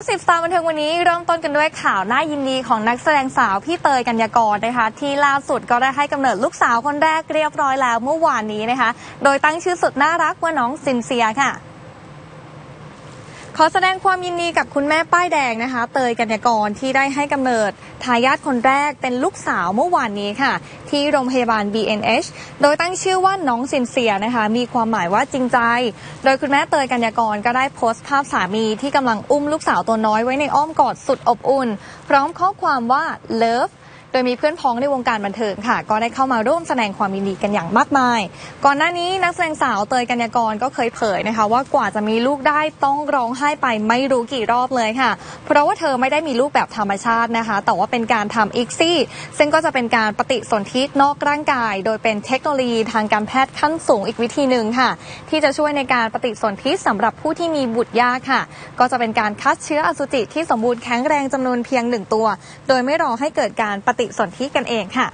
สิบสตาร์บันเทิงวันนี้เริ่มต้นกันด้วยข่าวน่ายินดีของนักแสดงสาวพี่เตยกัญญากรนะคะ ที่ล่าสุดก็ได้ให้กำเนิดลูกสาวคนแรกเรียบร้อยแล้วเมื่อวานนี้นะคะ โดยตั้งชื่อสุดน่ารักว่าน้องซินเซียค่ะ ขอแสดงความยินดีกับคุณแม่ป้ายแดงนะคะ เตยกัญญากรที่ได้ให้กำเนิดทายาทคนแรกเป็นลูกสาวเมื่อวานนี้ค่ะ ที่โรงพยาบาล BNH โดยตั้งชื่อว่าน้องซินเซียนะคะ มีความหมายว่าจริงใจ โดยคุณแม่เตยกัญญากรก็ได้โพสต์ภาพสามีที่กำลังอุ้มลูกสาวตัวน้อยไว้ในอ้อมกอดสุดอบอุ่น พร้อมข้อความว่า love โดยมีเพื่อนพ้องในวงการบันเทิงค่ะ ก็ได้เข้ามาร่วมแสดงความยินดีกันอย่างมากมาย ก่อนหน้านี้นักแสดงสาวเตยกัญญากรก็เคยเผยนะคะ ว่ากว่าจะมีลูกได้ต้องร้องไห้ไปไม่รู้กี่รอบเลยค่ะ เพราะว่าเธอไม่ได้มีลูกแบบธรรมชาตินะคะ แต่ว่าเป็นการทำอีกซี่ ซึ่งก็จะเป็นการปฏิสนธินอกร่างกาย โดยเป็นเทคโนโลยีทางการแพทย์ขั้นสูงอีกวิธีหนึ่งค่ะ ที่จะช่วยในการปฏิสนธิสำหรับผู้ที่มีบุตรยากค่ะ ก็จะเป็นการคัดเชื้ออสุจิที่สมบูรณ์แข็งแรงจำนวนเพียงหนึ่งตัว โดยไม่รอให้เกิดการปฏิสนธิกันเองค่ะ